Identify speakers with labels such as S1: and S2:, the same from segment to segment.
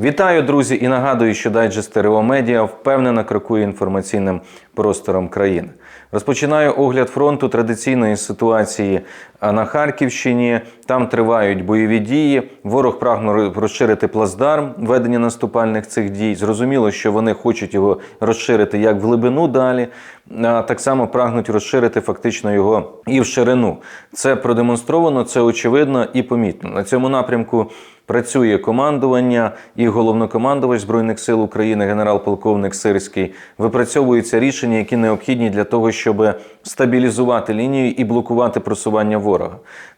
S1: Вітаю, друзі, і нагадую, що дайджест Стерео Медіа впевнено крокує інформаційним простором країни. Розпочинаю огляд фронту традиційної ситуації на Харківщині. Там тривають бойові дії. Ворог прагнув розширити плацдарм ведення наступальних цих дій. Зрозуміло, що вони хочуть його розширити як в глибину далі, а так само прагнуть розширити фактично його і в ширину. Це продемонстровано, це очевидно і помітно. На цьому напрямку. Працює командування і головнокомандувач збройних сил України, генерал-полковник Сирський. Випрацьовуються рішення, які необхідні для того, щоб стабілізувати лінію і блокувати просування ворога.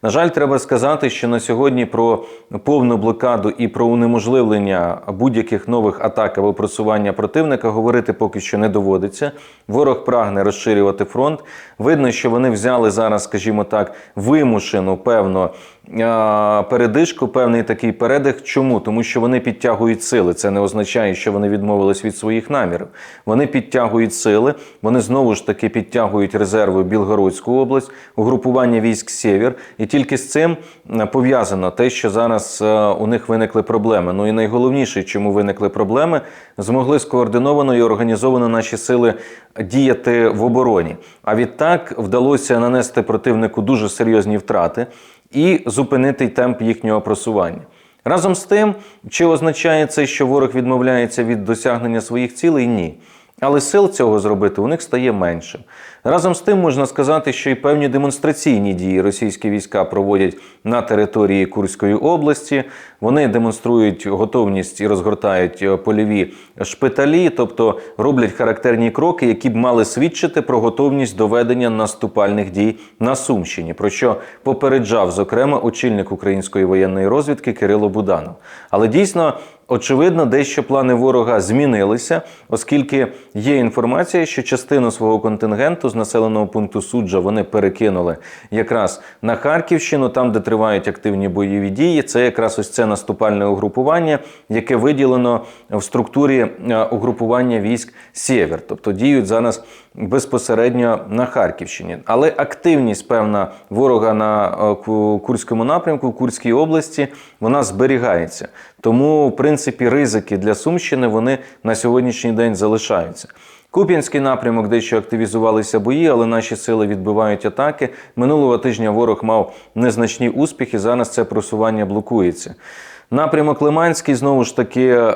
S1: На жаль, треба сказати, що на сьогодні про повну блокаду і про унеможливлення будь-яких нових атак або просування противника говорити поки що не доводиться. Ворог прагне розширювати фронт. Видно, що вони взяли зараз, скажімо так, вимушену певно передишку, певний такий передих. Чому? Тому що вони підтягують сили. Це не означає, що вони відмовились від своїх намірів. Вони підтягують сили, вони знову ж таки підтягують резерви Білгородську область, угрупування військ Сєвєр. І тільки з цим пов'язано те, що зараз у них виникли проблеми. Ну і найголовніше, чому виникли проблеми, змогли скоординовано і організовано наші сили діяти в обороні. А відтак вдалося нанести противнику дуже серйозні втрати і зупинити темп їхнього просування. Разом з тим, чи означає це, що ворог відмовляється від досягнення своїх цілей? Ні. Але сил цього зробити у них стає менше. Разом з тим можна сказати, що і певні демонстраційні дії російські війська проводять на території Курської області. Вони демонструють готовність і розгортають е, польові шпиталі, тобто роблять характерні кроки, які б мали свідчити про готовність до ведення наступальних дій на Сумщині, про що попереджав зокрема очільник української воєнної розвідки Кирило Буданов. Але дійсно. Очевидно, дещо плани ворога змінилися, оскільки є інформація, що частину свого контингенту з населеного пункту суджа вони перекинули якраз на Харківщину, там де тривають активні бойові дії. Це якраз ось це наступальне угрупування, яке виділено в структурі е, угрупування військ Сєвєр, тобто діють зараз безпосередньо на Харківщині. Але активність певна ворога на е, Курському напрямку, в Курській області, вона зберігається. Тому, в принципі, ризики для Сумщини вони на сьогоднішній день залишаються. Куп'янський напрямок дещо активізувалися бої, але наші сили відбивають атаки. Минулого тижня ворог мав незначні успіхи. Зараз це просування блокується. Напрямок Лиманський знову ж таки е,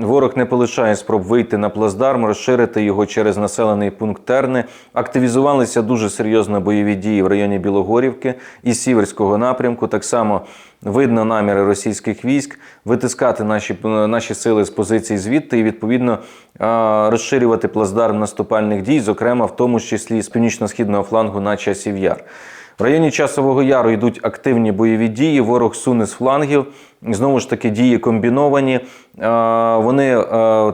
S1: ворог не полишає спроб вийти на плацдарм, розширити його через населений пункт Терни. Активізувалися дуже серйозно бойові дії в районі Білогорівки і Сіверського напрямку. Так само видно наміри російських військ витискати наші наші сили з позицій звідти і відповідно розширювати плацдарм наступальних дій, зокрема в тому числі з північно-східного флангу на часів яр. В районі Часового Яру йдуть активні бойові дії. Ворог суне з флангів. Знову ж таки, дії комбіновані. Вони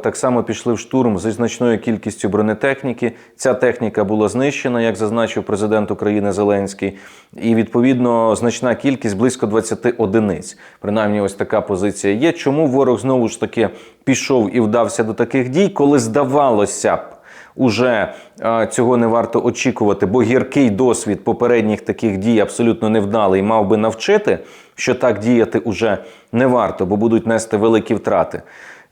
S1: так само пішли в штурм зі значною кількістю бронетехніки. Ця техніка була знищена, як зазначив президент України Зеленський. І відповідно значна кількість близько 20 одиниць. Принаймні, ось така позиція є. Чому ворог знову ж таки пішов і вдався до таких дій, коли здавалося б уже цього не варто очікувати, бо гіркий досвід попередніх таких дій абсолютно невдалий, мав би навчити, що так діяти уже не варто, бо будуть нести великі втрати.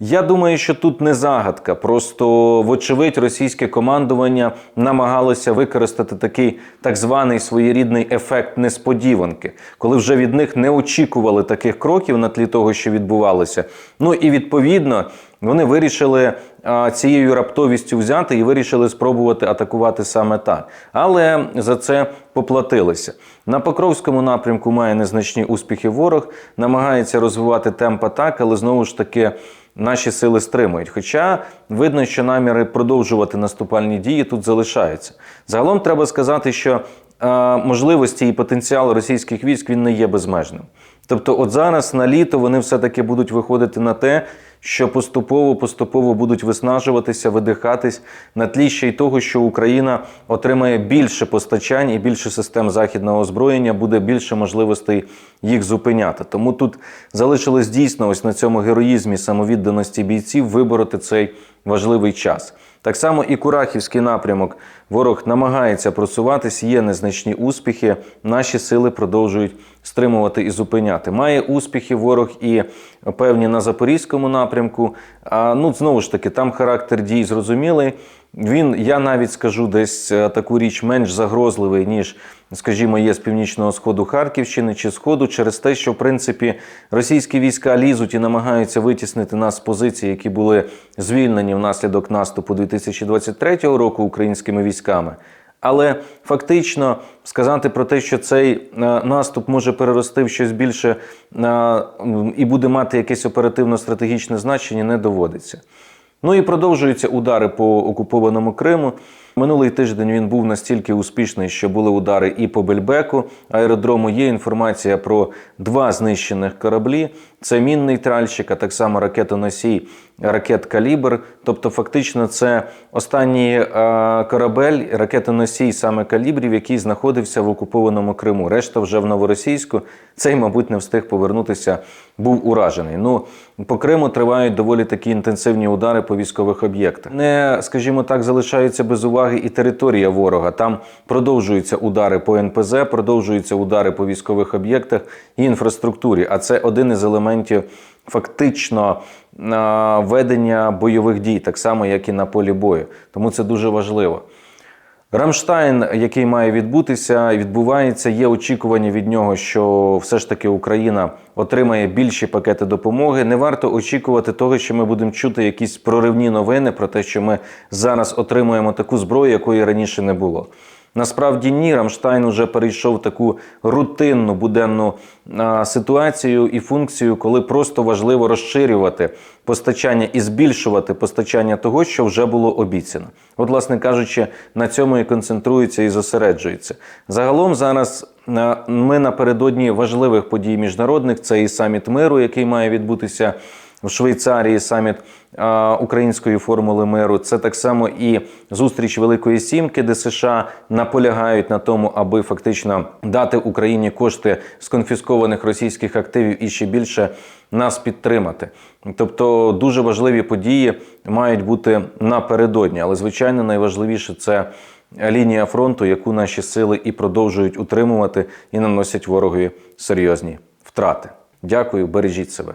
S1: Я думаю, що тут не загадка. Просто, вочевидь, російське командування намагалося використати такий так званий своєрідний ефект несподіванки, коли вже від них не очікували таких кроків на тлі того, що відбувалося. Ну і відповідно вони вирішили цією раптовістю взяти і вирішили спробувати атакувати саме так. Але за це поплатилися. На Покровському напрямку має незначні успіхи ворог, намагається розвивати темп атак, але знову ж таки наші сили стримують. Хоча видно, що наміри продовжувати наступальні дії тут залишаються. Загалом треба сказати, що е, можливості і потенціал російських військ він не є безмежним. Тобто, от зараз на літо вони все-таки будуть виходити на те, що поступово-поступово будуть виснажуватися, видихатись на тлі ще й того, що Україна отримає більше постачань і більше систем західного озброєння, буде більше можливостей їх зупиняти. Тому тут залишилось дійсно ось на цьому героїзмі самовідданості бійців вибороти цей важливий час. Так само і Курахівський напрямок. Ворог намагається просуватись, є незначні успіхи. Наші сили продовжують стримувати і зупиняти. Має успіхи ворог і певні на запорізькому напрямку. А ну знову ж таки, там характер дій зрозумілий. Він, я навіть скажу, десь е, таку річ менш загрозливий, ніж, скажімо, є з північного сходу Харківщини чи Сходу, через те, що в принципі російські війська лізуть і намагаються витіснити нас з позицій, які були звільнені внаслідок наступу 2023 року українськими військами. Але фактично сказати про те, що цей е, наступ може перерости в щось більше е, і буде мати якесь оперативно-стратегічне значення, не доводиться. Ну і продовжуються удари по окупованому Криму. Минулий тиждень він був настільки успішний, що були удари і по Бельбеку аеродрому. Є інформація про два знищених кораблі. Це мінний тральщик, а так само ракетоносій ракет Калібр. Тобто, фактично, це останній е, корабель, ракетоносій саме калібрів, який знаходився в окупованому Криму. Решта вже в новоросійську. Цей, мабуть, не встиг повернутися, був уражений. Ну по Криму тривають доволі такі інтенсивні удари по військових об'єктах. Не, скажімо так, залишаються без уваги і територія ворога. Там продовжуються удари по НПЗ, продовжуються удари по військових об'єктах і інфраструктурі. А це один із елементів фактично ведення бойових дій, так само як і на полі бою. Тому це дуже важливо. Рамштайн, який має відбутися, відбувається. Є очікування від нього, що все ж таки Україна отримає більші пакети допомоги. Не варто очікувати того, що ми будемо чути якісь проривні новини про те, що ми зараз отримуємо таку зброю, якої раніше не було. Насправді ні, Рамштайн уже перейшов таку рутинну буденну ситуацію і функцію, коли просто важливо розширювати постачання і збільшувати постачання того, що вже було обіцяно. От, власне кажучи, на цьому і концентрується і зосереджується. Загалом зараз ми напередодні важливих подій міжнародних. Це і саміт миру, який має відбутися в Швейцарії саміт української формули миру. Це так само і зустріч Великої Сімки, де США наполягають на тому, аби фактично дати Україні кошти з конфіскованих російських активів і ще більше нас підтримати. Тобто дуже важливі події мають бути напередодні, але звичайно найважливіше це. Лінія фронту, яку наші сили і продовжують утримувати, і наносять ворогові серйозні втрати. Дякую, бережіть себе.